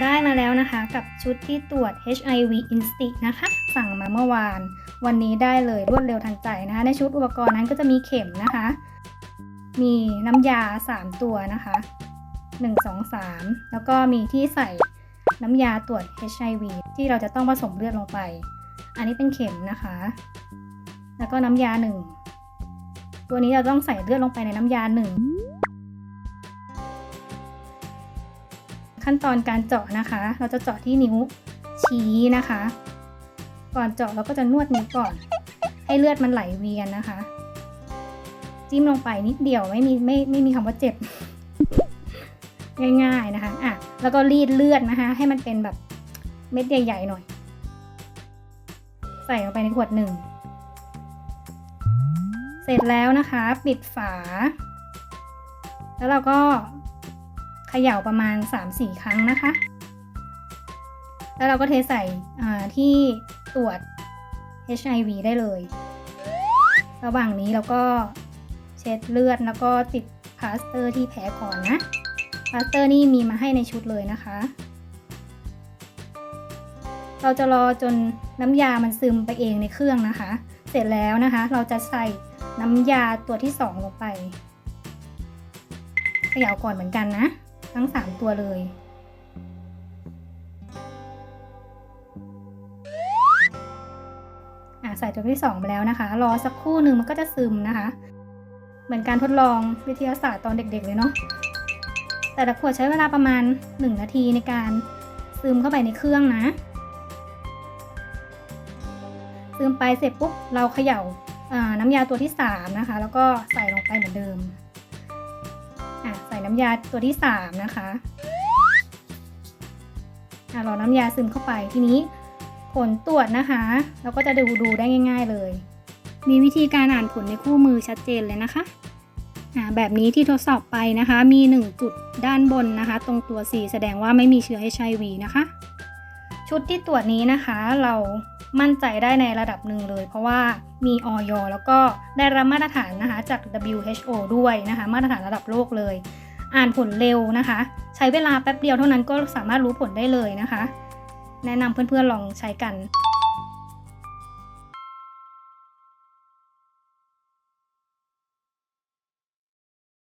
ได้มาแล้วนะคะกับชุดที่ตรวจ HIV Instinct นะคะ สั่งมาเมื่อวาน วันนี้ได้เลยรวดเร็วทันใจนะคะ ในชุดอุปกรณ์นั้นก็จะมีเข็มนะคะ มีน้ำยา 3 ตัวนะคะ 1 2 3 แล้วก็มีที่ใส่น้ำยาตรวจ HIV ที่เราจะต้องผสมเลือดลงไป อันนี้เป็นเข็มนะคะ แล้วก็น้ำยา 1 ตัวนี้เราต้องใส่เลือดลงไปในน้ำยา 1 ขั้นตอนการเจาะนะคะ เราจะเจาะที่นิ้วชี้นะคะ ก่อนเจาะเราก็จะนวดนิ้วก่อน ให้เลือดมันไหลเวียนนะคะ จิ้มลงไปนิดเดียวไม่มีไม่ไม่มีคำว่าเจ็บ ง่ายๆนะคะอะแล้วก็รีดเลือดนะคะ ให้มันเป็นแบบเม็ดใหญ่ๆหน่อย ใส่ลงไปในขวดหนึ่งเสร็จแล้วนะคะ ปิดฝา แล้วเราก็ เขย่าประมาณ 3-4 ครั้งนะคะ แล้วเราก็เทใส่ที่ตรวจ HIV ได้เลย ระหว่างนี้เราก็เช็ดเลือดแล้วก็ติดพลาสเตอร์ที่แผลก่อนนะพลาสเตอร์นี่มีมาให้ในชุดเลยนะคะ เราจะรอจนน้ำยามันซึมไปเองในเครื่องนะคะ เสร็จแล้วนะคะ เราจะใส่น้ำยาตัวที่ 2 ลงไปเขย่าก่อนเหมือนกันนะ ทั้ง 3 ตัวเลยอะใส่ตัวที่2ไปแล้วนะคะ รอสักครู่หนึ่งมันก็จะซึมนะคะ เหมือนการทดลองวิทยาศาสตร์ตอนเด็กๆเลยเนาะ แต่ละขวดใช้เวลาประมาณ 1 นาทีในการซึมเข้าไปในเครื่องนะ ซึมไปเสร็จปุ๊บเราเขย่าอ่าน้ำยาตัวที่ 3 นะคะ แล้วก็ใส่ลงไปเหมือนเดิม อะใส่น้ำยาตัวที่ 3 นะคะอะรอน้ำยาซึมเข้าไปทีนี้ผลตรวจนะคะ เราก็จะดูดูได้ง่าย ๆเลย มีวิธีการอ่านผลในคู่มือชัดเจนเลยนะคะอ่าแบบนี้ที่ทดสอบไปนะคะ มี 1 จุดด้านบนนะคะ ตรงตัว C แสดงว่าไม่มีเชื้อ HIV นะคะ ชุดที่ตรวจนี้นะคะเรา มั่นใจได้ในระดับหนึ่งเลย เพราะว่ามีออยแล้วก็ได้รับมาตรฐานนะคะจาก WHO ด้วยนะคะมาตรฐานระดับโลกเลย อ่านผลเร็วนะคะ ใช้เวลาแป๊บเดียวเท่านั้นก็สามารถรู้ผลได้เลยนะคะ แนะนำเพื่อนๆลองใช้กัน